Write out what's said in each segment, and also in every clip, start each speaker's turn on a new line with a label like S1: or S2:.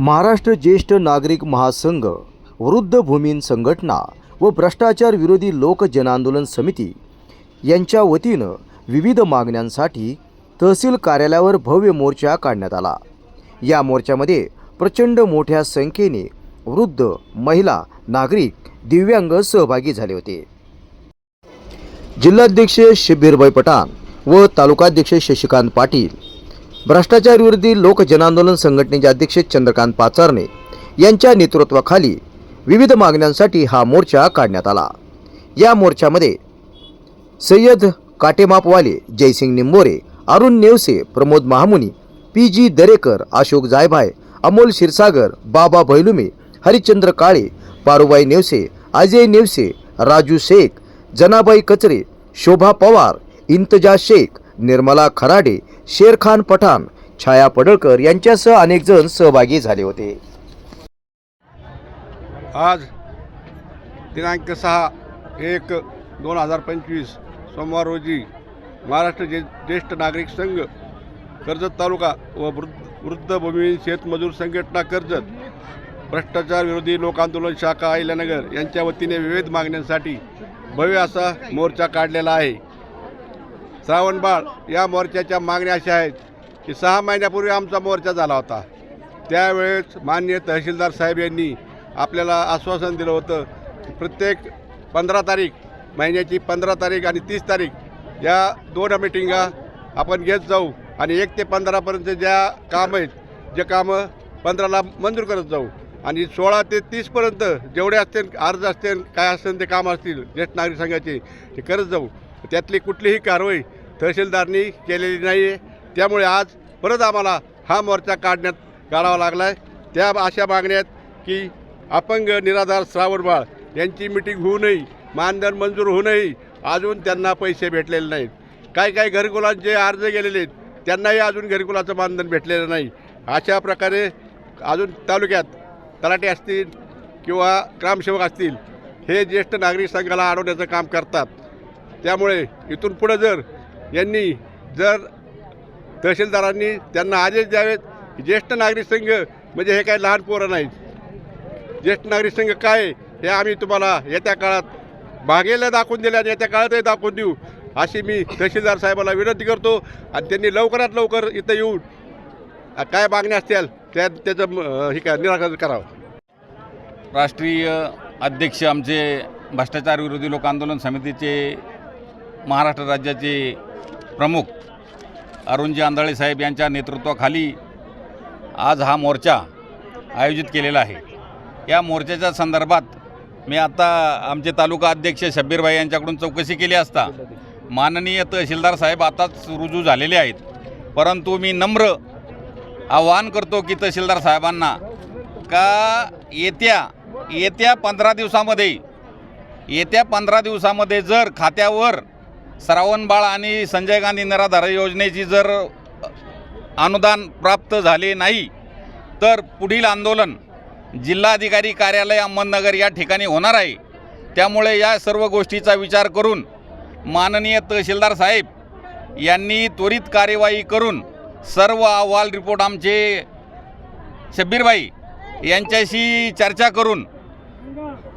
S1: महाराष्ट्र ज्येष्ठ नागरिक महासंघ वृद्ध भूमीन संघटना व भ्रष्टाचार विरोधी लोक जनआंदोलन समिती यांच्या वतीनं विविध मागण्यांसाठी तहसील कार्यालयावर भव्य मोर्चा काढण्यात आला. या मोर्चामध्ये प्रचंड मोठ्या संख्येने वृद्ध महिला नागरिक दिव्यांग सहभागी झाले होते. जिल्हाध्यक्ष शब्बीरभाई पठाण व तालुकाध्यक्ष शशिकांत पाटील भ्रष्टाचारविरोधी लोक जनआंदोलन संघटनेचे अध्यक्ष चंद्रकांत पाचारणे यांच्या नेतृत्वाखाली विविध मागण्यांसाठी हा मोर्चा काढण्यात आला. या मोर्चामध्ये सय्यद काटेमापवाले जयसिंग निंबोरे अरुण नेवसे प्रमोद महामुनी पी जी दरेकर अशोक जायभाय अमोल क्षीरसागर बाबा भैलुमे हरिश्चंद्र काळे पारुबाई नेवसे अजय नेवसे राजू शेख जनाबाई कचरे शोभा पवार इंतजा शेख निर्मला खराडे शेरखान पठाण छाया पडळकर यांच्यासह अनेक जण सहभागी झाले होते.
S2: आज दिनांक सहा एक दोन हजार पंचवीस सोमवार रोजी महाराष्ट्र जे ज्येष्ठ नागरिक संघ कर्जत तालुका व वृद्ध वृद्ध शेतमजूर संघटना कर्जत भ्रष्टाचार विरोधी लोक आंदोलन शाखा अहिल्यानगर यांच्या वतीने विविध मागण्यांसाठी भव्य असा मोर्चा काढलेला आहे. श्रावणबाळ या मोर्चाच्या मागण्या अशा आहेत की सहा महिन्यापूर्वी आमचा मोर्चा झाला होता. त्यावेळेस मान्य तहसीलदार साहेब यांनी आपल्याला आश्वासन दिलं होतं की प्रत्येक पंधरा तारीख महिन्याची पंधरा तारीख आणि तीस तारीख या दोन मिटिंगा आपण घेत जाऊ आणि एक ते पंधरापर्यंत ज्या कामं आहेत जे कामं पंधराला मंजूर करत जाऊ आणि सोळा ते तीसपर्यंत जेवढे असतील अर्ज असतील काय असतील ते काम असतील ज्येष्ठ नागरिक संघाचे ते करत जाऊ. त्यातली कुठलीही कारवाई तहसीलदारनी केलेली नाही आहे त्यामुळे आज परत आम्हाला हा मोर्चा काढण्यात काढावा लागला आहे त्या अशा मागण्यात की अपंग निराधार श्रावणबाळ यांची मिटिंग होऊनही मानधन मंजूर होऊनही अजून त्यांना पैसे भेटलेले नाहीत. काही काही घरकुलांचे अर्ज गेलेले आहेत त्यांनाही अजून घरकुलाचं मानधन भेटलेलं नाही. अशा प्रकारे अजून तालुक्यात तलाटे असतील किंवा ग्रामसेवक असतील हे ज्येष्ठ नागरिक संघाला अडवण्याचं काम करतात. त्यामुळे इथून पुढं जर यांनी जर तहसीलदारांनी त्यांना आदेश द्यावेत की ज्येष्ठ नागरिक संघ म्हणजे हे काय लहान पोरं नाहीत. ज्येष्ठ नागरिक संघ काय हे आम्ही तुम्हाला येत्या काळात बागेला दाखवून दिले आणि येत्या काळातही दाखवून देऊ. अशी मी तहसीलदार साहेबाला विनंती करतो आणि त्यांनी लवकरात लवकर इथं येऊन काय मागण्या असतील त्या त्याचं म, हे काय निराकरण करावं.
S3: राष्ट्रीय अध्यक्ष आमचे भ्रष्टाचार विरोधी लोक आंदोलन समितीचे महाराष्ट्र राज्याचे प्रमुख अरुणजी आंधळे साहेब यांच्या नेतृत्वाखाली आज हा मोर्चा आयोजित केलेला आहे. या मोर्चाच्या संदर्भात मी आता आमचे तालुका अध्यक्ष शब्बीरभाई यांच्याकडून चौकशी केली असता माननीय तहसीलदार साहेब आताच रुजू झालेले आहेत. परंतु मी नम्र आवाहन करतो की तहसीलदार साहेबांना का येत्या येत्या पंधरा दिवसामध्ये येत्या पंधरा दिवसामध्ये जर खात्यावर श्रावणबाळ आणि संजय गांधी निराधार योजनेची जर अनुदान प्राप्त झाले नाही तर पुढील आंदोलन जिल्हाधिकारी कार्यालय अहमदनगर या ठिकाणी होणार आहे. त्यामुळे या सर्व गोष्टीचा विचार करून माननीय तहसीलदार साहेब यांनी त्वरित कार्यवाही करून सर्व अहवाल रिपोर्ट आमचे शब्बीरबाई यांच्याशी चर्चा करून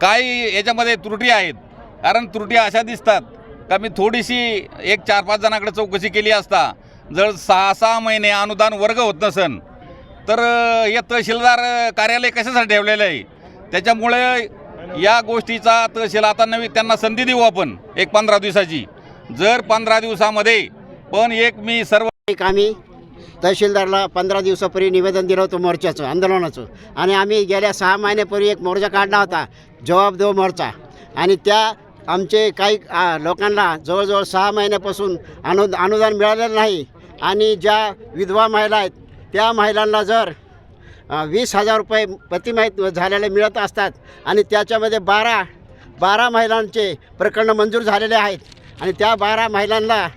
S3: काही याच्यामध्ये त्रुटी आहेत कारण त्रुटी अशा दिसतात का मी थोडीशी एक चार पाच जणांकडे चौकशी केली असता जर सहा सहा महिने अनुदान वर्ग होत नसन तर हे तहसीलदार कार्यालय कशासाठी ठेवलेलं आहे? त्याच्यामुळे या गोष्टीचा तहसील आता नवी त्यांना संधी देऊ आपण एक पंधरा दिवसाची. जर पंधरा दिवसामध्ये पण एक मी सर्व
S4: एक आम्ही तहसीलदारला पंधरा दिवसापूर्वी निवेदन दिलं होतं मोर्चाचं आंदोलनाचं. आणि आम्ही गेल्या सहा महिन्यापूर्वी एक मोर्चा काढला होता जवाब देऊ मोर्चा. आणि त्या आमचे काही लोकांना जवळजवळ सहा महिन्यापासून अनु अनुदान मिळालेलं नाही. आणि ज्या विधवा महिला आहेत त्या महिलांना जर वीस हजार रुपये प्रतिमाहित झालेले मिळत असतात आणि त्याच्यामध्ये बारा बारा महिलांचे प्रकरण मंजूर झालेले आहेत आणि त्या बारा महिलांना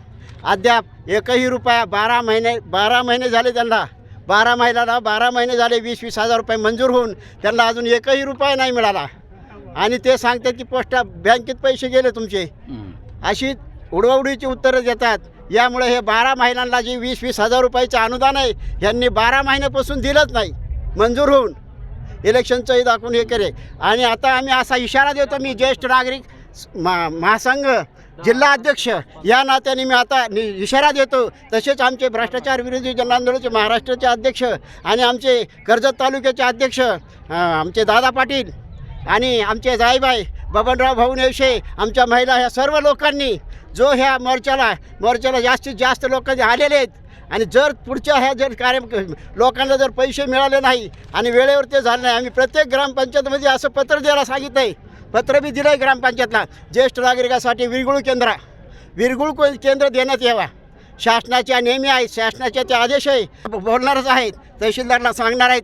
S4: अद्याप एकही रुपया बारा महिने बारा महिने झाले त्यांना. बारा महिलांना बारा महिने झाले वीस वीस हजार रुपये मंजूर होऊन त्यांना अजून एकही रुपया नाही मिळाला. आणि ते सांगतात की पोस्टा बँकेत पैसे गेले तुमचे. अशी उडवाउडीची उत्तरं देतात. यामुळे हे बारा महिलांना जे वीस वीस हजार रुपयाचं अनुदान आहे यांनी बारा महिन्यापासून दिलंच नाही. मंजूर होऊन. इलेक्शनचंही दाखवून हे करे आणि आता आम्ही असा इशारा देतो मी ज्येष्ठ नागरिक मा महासंघ जिल्हा अध्यक्ष या नात्याने मी आता इशारा देतो. तसेच आमचे भ्रष्टाचार विरोधी जन आंदोलनाचे महाराष्ट्राचे अध्यक्ष आणि आमचे कर्जत तालुक्याचे अध्यक्ष आमचे दादा पाटील आणि आमचे जाईबाई बबनराव भाऊ नेवशे आमच्या महिला ह्या सर्व लोकांनी जो ह्या मोर्चाला मोर्चाला जास्तीत जास्त लोक आलेले आहेत आणि जर पुढच्या ह्या जर कार्य लोकांना जर पैसे मिळाले नाही आणि वेळेवर ते झाले नाही आम्ही प्रत्येक ग्रामपंचायतमध्ये असं पत्र द्यायला सांगितलं आहे. पत्र बी दिलं आहे ग्रामपंचायतला ज्येष्ठ नागरिकासाठी विरगुळ केंद्र विरगुळ केंद्र देण्यात यावा. शासनाच्या नेहमी आहेत शासनाचे ते आदेश आहे बोलणारच आहेत तहसीलदारला सांगणार आहेत.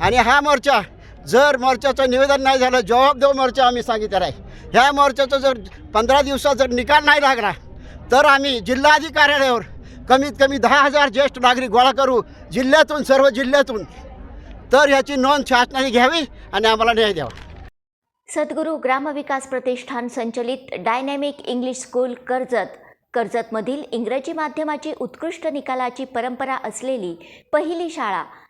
S4: आणि हा मोर्चा जर मोर्चाचं निवेदन नाही झालं जबाब देऊ मोर्चा आम्ही सांगितला आहे. ह्या मोर्चाचा जर पंधरा दिवसात जर निकाल नाही लागला तर आम्ही जिल्हाधिकारी कार्यालयावर कमीत कमी दहा हजार ज्येष्ठ नागरिक गोळा करू जिल्ह्यातून सर्व जिल्ह्यातून. तर ह्याची नोंद शासनाने घ्यावी आणि आम्हाला न्याय द्यावा.
S5: सद्गुरू ग्रामविकास प्रतिष्ठान संचलित डायनॅमिक इंग्लिश स्कूल कर्जत. कर्जतमधील इंग्रजी माध्यमाची उत्कृष्ट निकालाची परंपरा असलेली पहिली शाळा